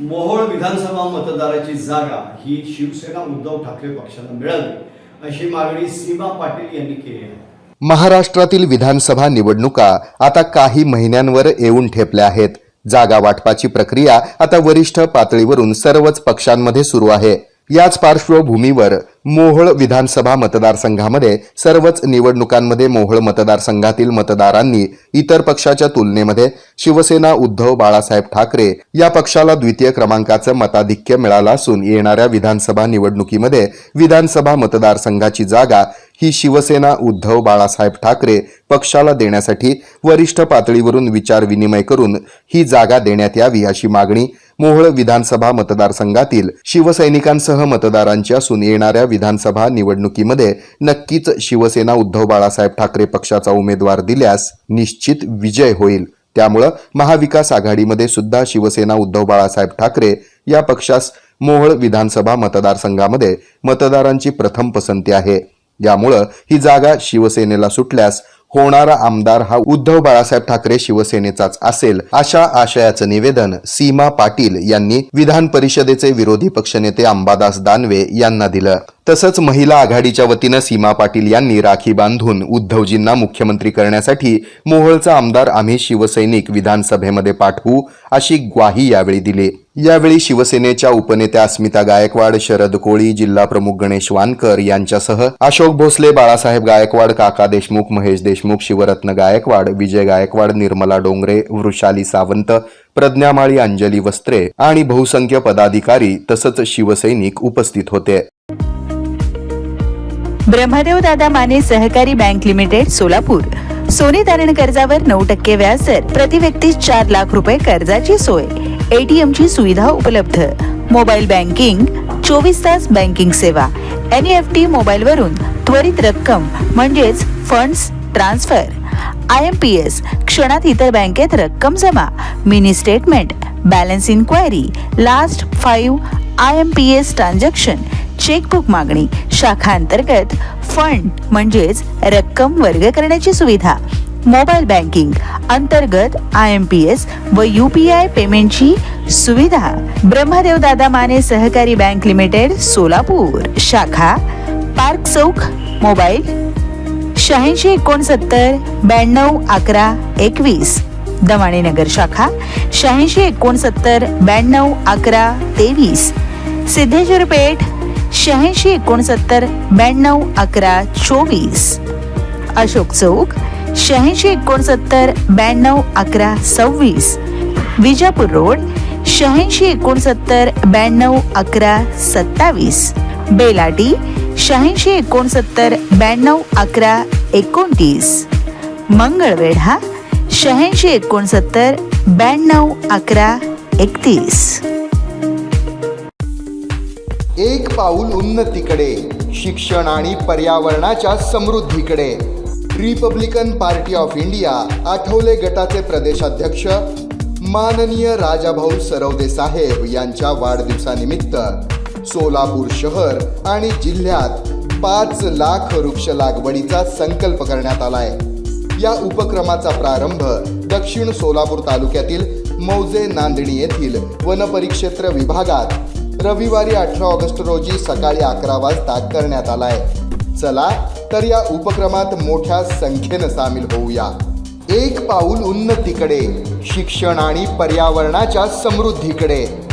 मोहोळ विधानसभा मतदाराची जागा ही शिवसेना उद्धव ठाकरे पक्षाला मिळावी अशी मागणी सीमा पाटील यांनी केली आहे. महाराष्ट्रातील विधानसभा निवडणुका आता काही महिन्यांवर येऊन ठेपल्या आहेत. जागा वाटपाची प्रक्रिया आता वरिष्ठ पातळीवरून सर्वच पक्षांमध्ये सुरू आहे. याच पार्श्वभूमीवर मोहोळ विधानसभा मतदारसंघामध्ये सर्वच निवडणुकांमध्ये मोहोळ मतदारसंघातील मतदारांनी इतर पक्षाच्या तुलनेमध्ये शिवसेना उद्धव बाळासाहेब ठाकरे या पक्षाला द्वितीय क्रमांकाचं मताधिक्य मिळालं असून येणाऱ्या विधानसभा निवडणुकीमध्ये विधानसभा मतदारसंघाची जागा ही शिवसेना उद्धव बाळासाहेब ठाकरे पक्षाला देण्यासाठी वरिष्ठ पातळीवरून विचार विनिमय करून ही जागा देण्यात यावी अशी मागणी मोहोळ विधानसभा मतदारसंघातील शिवसैनिकांसह मतदारांची असून येणाऱ्या विधानसभा निवडणुकीमध्ये नक्कीच शिवसेना उद्धव बाळासाहेब ठाकरे पक्षाचा उमेदवार दिल्यास निश्चित विजय होईल. त्यामुळं महाविकास आघाडीमध्ये सुद्धा शिवसेना उद्धव बाळासाहेब ठाकरे या पक्षास मोहोळ विधानसभा मतदारसंघामध्ये मतदारांची प्रथम पसंती आहे. यामुळं ही जागा शिवसेनेला सुटल्यास होणारा आमदार हा उद्धव बाळासाहेब ठाकरे शिवसेनेचाच असेल अशा आशयाचं निवेदन सीमा पाटील यांनी विधान परिषदेचे विरोधी पक्षनेते अंबादास दानवे यांना दिलं. तसंच महिला आघाडीच्या वतीनं सीमा पाटील यांनी राखी बांधून उद्धवजींना मुख्यमंत्री करण्यासाठी मोहोळचा आमदार आम्ही शिवसैनिक विधानसभेमध्ये पाठवू अशी ग्वाही यावेळी दिली. यावेळी शिवसेनेच्या उपनेत्या अस्मिता गायकवाड शरद कोळी जिल्हा प्रमुख गणेश वानकर यांच्यासह अशोक भोसले बाळासाहेब गायकवाड काका देशमुख महेश देशमुख शिवरत्न गायकवाड विजय गायकवाड निर्मला डोंगरे वृषाली सावंत प्रज्ञामाळी अंजली वस्त्रे आणि बहुसंख्य पदाधिकारी तसंच शिवसैनिक उपस्थित होते. ब्रह्मदेव दादा माने सहकारी बँक लिमिटेड सोलापूर. सोने तारण कर्जावर नऊ टक्के व्याजदर प्रति व्यक्ती चार लाख रुपये कर्जाची सोय. एटीएम ची सुविधा उपलब्ध. मोबाईल बँकिंग चोवीस तास बँकिंग सेवा. एन एफ टी मोबाईल वरून त्वरित रक्कम म्हणजेच funds transfer I M P S क्षणात इतर बँकेत रक्कम जमा. Mini statement balance inquiry last five I M P S transaction chequebook मागणी. शाखा अंतर्गत फंड म्हणजेच रक्कम वर्ग करण्याची सुविधा. मोबाईल बँकिंग अंतर्गत आय एम पी एस व यू पी आय पेमेंटची सुविधा. ब्रह्मदेव दादा माने सहकारी बँक लिमिटेड सोलापूर. शाखा पार्क चौक मोबाईल शहाऐंशी एकोणसत्तर ब्याण्णव अकरा एकवीस. दमाणे नगर शाखा शहाऐंशी एकोणसत्तर ब्याण्णव अकरा तेवीस. सिद्धेश्वर पेठ शहाऐंशी एकोणसत्तर ब्याण्णव अकरा चोवीस. अशोक चौक शहाऐंशी एकोणसत्तर ब्याण्णव अकरा सव्वीस. विजापूर रोड शहाऐंशी एकोणसत्तर ब्याण्णव अकरा सत्तावीस. बेलाटी शहाऐंशी एकोणसत्तर ब्याण्णव अकरा एकोणतीस. मंगळवेढा शहाऐंशी एकोणसत्तर ब्याण्णव अकरा एकतीस. एक पाऊल उन्नतीकडे शिक्षण आणि पर्यावरणाच्या समृद्धीकडे. Republican party of India Athawale गटाचे प्रदेशाध्यक्ष माननीय राजाभाऊ सरवदे साहेब यांच्या वाढदिवसानिमित्त सोलापूर शहर आणि जिल्ह्यात पाच लाख वृक्ष लागवडीचा संकल्प करण्यात आलाय. या उपक्रमाचा प्रारंभ दक्षिण सोलापूर तालुक्यातील मौजे नांदणी येथील वनपरिक्षेत्र विभागात रविवारी अठरा ऑगस्ट रोजी सकाळी अकरा वाजता करण्यात आलाय. चला तर या उपक्रमात मोठ्या संख्येनं सामील होऊया. एक पाऊल उन्नतीकडे शिक्षण आणि पर्यावरणाच्या समृद्धीकडे.